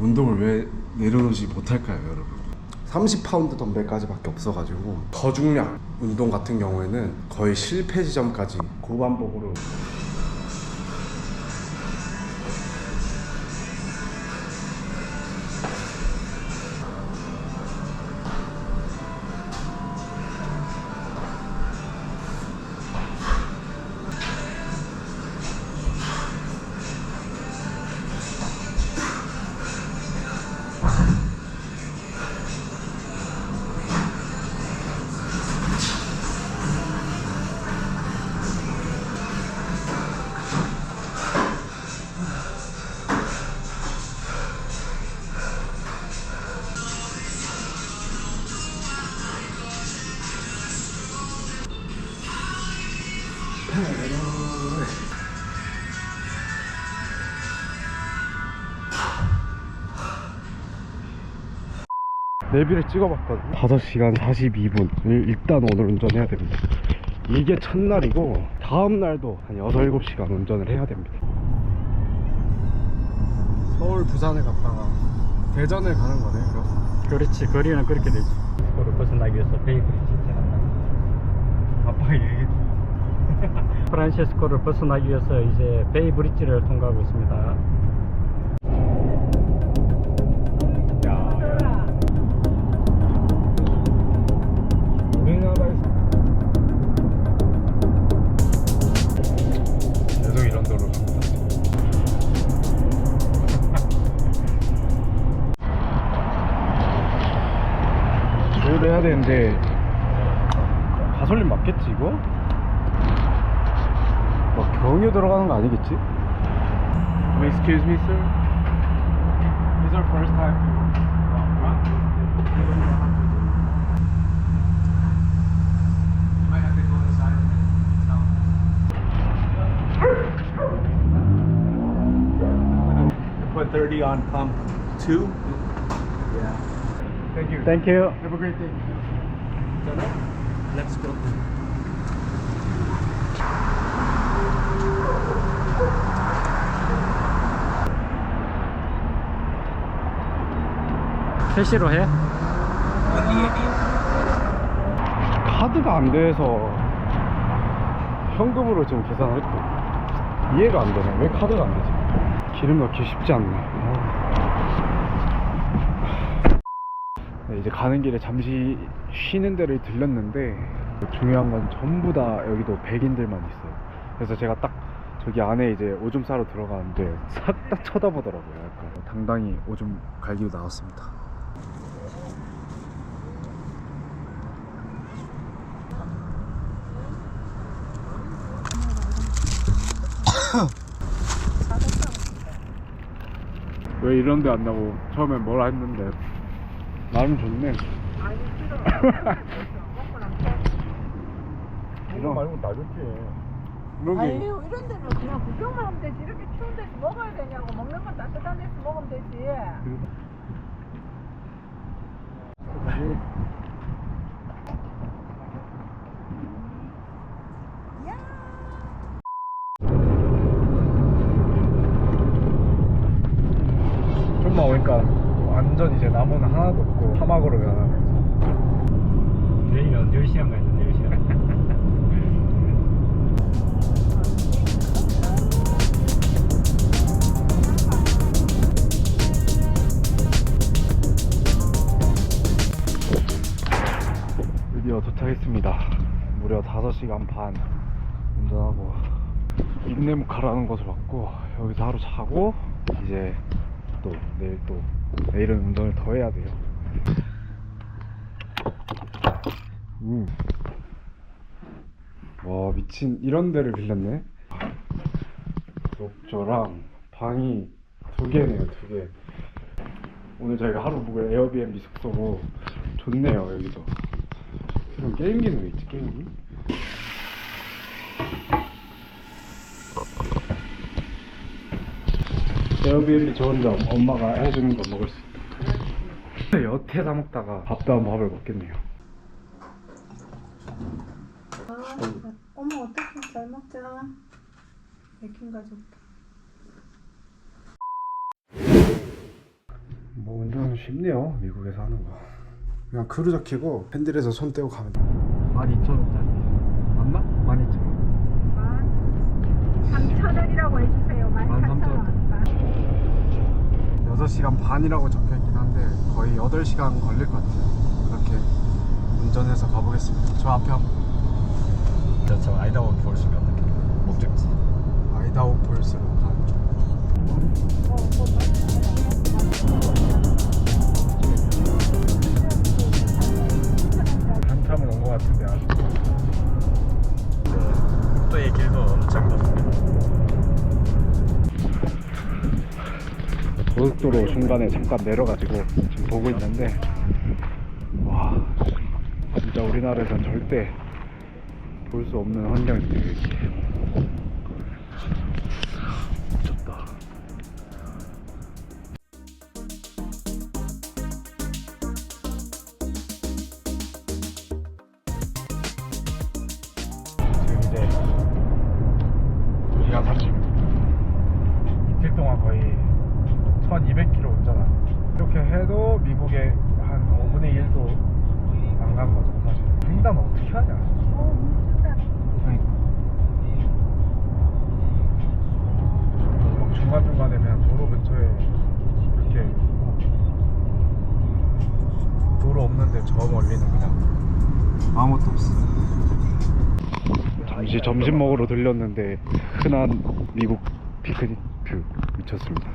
운동을 왜 내려놓지 못할까요, 여러분? 30파운드 덤벨까지밖에 없어가지고. 저중량 운동 같은 경우에는 거의 실패 지점까지. 고반복으로 내비를 찍어봤거든요. 5시간 42분. 일단 오늘 운전해야 됩니다. 이게 첫날이고 다음날도 한 6, 7시간 운전을 해야 됩니다. 서울 부산을 갔다가 대전을 가는 거네 그럼? 그렇지. 거리는 그렇게 되지. 그걸 벗어나기 위해서 베이브리지 지나간다. 아빠 얘기 프란시스코를 벗어나기 위해서 이제 베이브리지를 통과하고 있습니다 되는데 가솔린 맞겠지 이거? 막 경유 들어가는 거 아니겠지? Excuse me sir Is our first time Put 30 on pump two. Yeah. Thank you Thank you Have a great day Let's go. 캐시로 해? 카드가 안 돼서 현금으로 지금 계산을 했고 이해가 안 되네 왜 카드가 안 되지 기름 넣기 쉽지 않네 아. 네, 이제 가는 길에 잠시 쉬는 데를 들렸는데 중요한 건 전부 다 여기도 백인들만 있어요. 그래서 제가 딱 저기 안에 이제 오줌 싸러 들어가는데 싹 다 쳐다보더라고요 약간. 당당히 오줌 갈기고 나왔습니다. 왜 이런 데 안 나고 처음에 뭐라 했는데 나름 좋네. 이런 말고 나 좋지. 이런 게 아유 이런 데는 그냥 구경만 하면 되지. 이렇게 추운 데서 먹어야 되냐고. 먹는 건 따뜻한 데서 먹으면 되지 좀만 오니까 완전 이제 나무는 하나도 없고 사막으로 변하네 내일은 10시간 가야 돼 10시간. 드디어 도착했습니다. 무려 5시간 반 운전하고 인내무카라는 곳을 왔고 여기서 하루 자고 이제 또 내일 또 내일은 운전을 더 해야 돼요. 음. 와 미친. 이런 데를 빌렸네. 욕조랑 방이 두 개네요 두 개. 오늘 저희가 하루 묵을 에어비앤비 숙소고 좋네요 여기도. 그럼 게임기는 왜 있지 게임기? 에어비앤비 좋은 점 엄마가 해주는 거 먹을 수 있다. 여태 사 먹다가 밥도 한번 밥을 먹겠네요. 어머 어떡해. 잘 먹자. 맥힌 가족다 뭐 운전 쉽네요 미국에서 하는 거. 그냥 크루저 켜고 핸들에서 손 떼고 가면 돼 12,000원짜리. 맞나? 12,000원. 3,000원이라고 해주세요. 13,000원. 6시간 반이라고 적혀있긴 한데 거의 8시간 걸릴 것 같아요 그렇게 운전해서 가보겠습니다 저 앞에 한번 저 아이다호 어떻게 목적지 아이다호 폴스로 가는 중 중간에 잠깐 내려가지고 지금 보고 있는데 와 진짜 우리나라에선 절대 볼 수 없는 환경이에요 여기 미쳤다. 지금 이제 2시간 30분. 이틀 동안 거의 1200km 이렇게 해도 미국에 한 5분의 1도 안 간 거죠 사실. 횡단 어떻게 하냐. 어, 그러니까. 막 중간중간에 그냥 도로 근처에 이렇게 어, 도로 없는데 저 멀리는 그냥 아무것도 없어. 잠시 점심 먹으러 들렸는데 흔한 미국 피크닉 뷰 미쳤습니다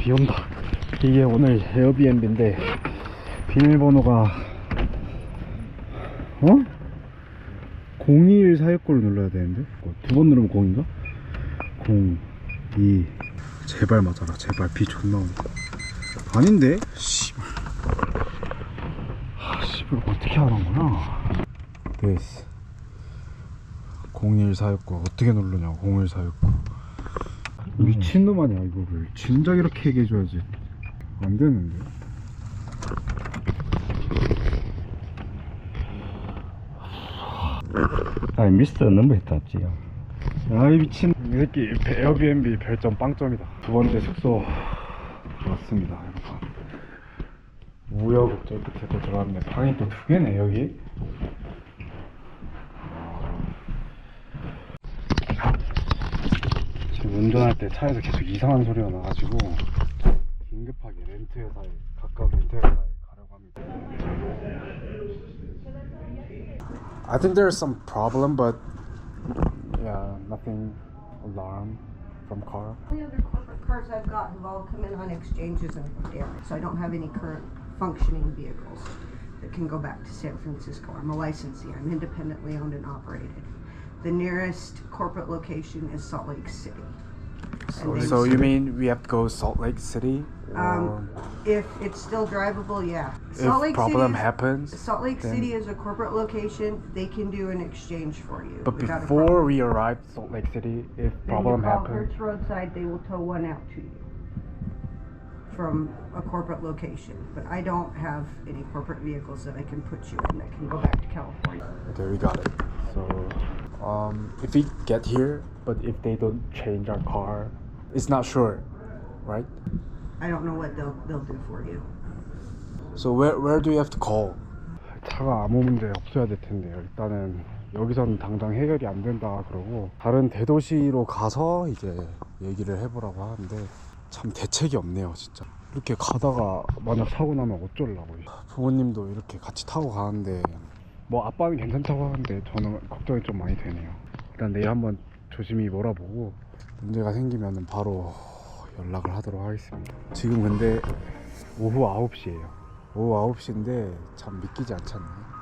비 온다. 이게 오늘 에어비앤비인데 비밀번호가 어? 02149를 눌러야 되는데? 두 번 누르면 0인가? 0 2 제발 맞아라. 제발 비 존나 온다. 아닌데? 씨발. 아 씨발. 어떻게 하는 거야? 됐어. 01469 어떻게 누르냐 01469 미친놈 아니야 이거를. 진작 이렇게 얘기해줘야지. 안 되는데. 아 미스터 넘버 했다 지요 아이 미친. 이 새끼 에어비앤비 별점 빵점이다. 두 번째 숙소. 왔습니다 여러분. 우여곡절 끝에 또 들어왔네. 방이 또 두 개네 여기 운전할 때 차에서 계속 이상한 소리가 나가지고 긴급하게 렌트 회사에 가까운 렌트 회사에 가려고 합니다 I think there's some problem but Yeah, nothing alarm from car. The other corporate cars I've got have all come in on exchanges and damaged, so I don't have any current functioning vehicles that can go back to San Francisco. I'm a licensee, I'm independently owned and operated. The nearest corporate location is Salt Lake City. And they- So you mean we have to go Salt Lake City? Um, if it's still drivable, yeah. if Salt Lake problem City is, happens, Salt Lake then- City is a corporate location. They can do an exchange for you. but without a before problem. we arrive Salt Lake City, if Then problem you call happens, Hertz Roadside, they will tow one out to you from a corporate location. But I don't have any corporate vehicles that I can put you in that can go back to California. okay, we got it. So, um, if we get here, but if they don't change our car, it's not sure, right? I don't know what they'll they'll do for you. So where where do you have to call? 차가 아무 문제 없어야 될 텐데요. 일단은 여기서는 당장 해결이 안 된다 그러고 다른 대도시로 가서 이제 얘기를 해보라고 하는데 참 대책이 없네요, 진짜. 이렇게 가다가 만약 사고 나면 어쩌려고. 부모님도 이렇게 같이 타고 가는데 뭐 아빠는 괜찮다고 하는데 저는 걱정이 좀 많이 되네요. 일단 내일 한번 조심히 몰아보고 문제가 생기면 바로 연락을 하도록 하겠습니다. 지금 근데 오후 9시예요. 오후 9시인데 참 믿기지 않나요?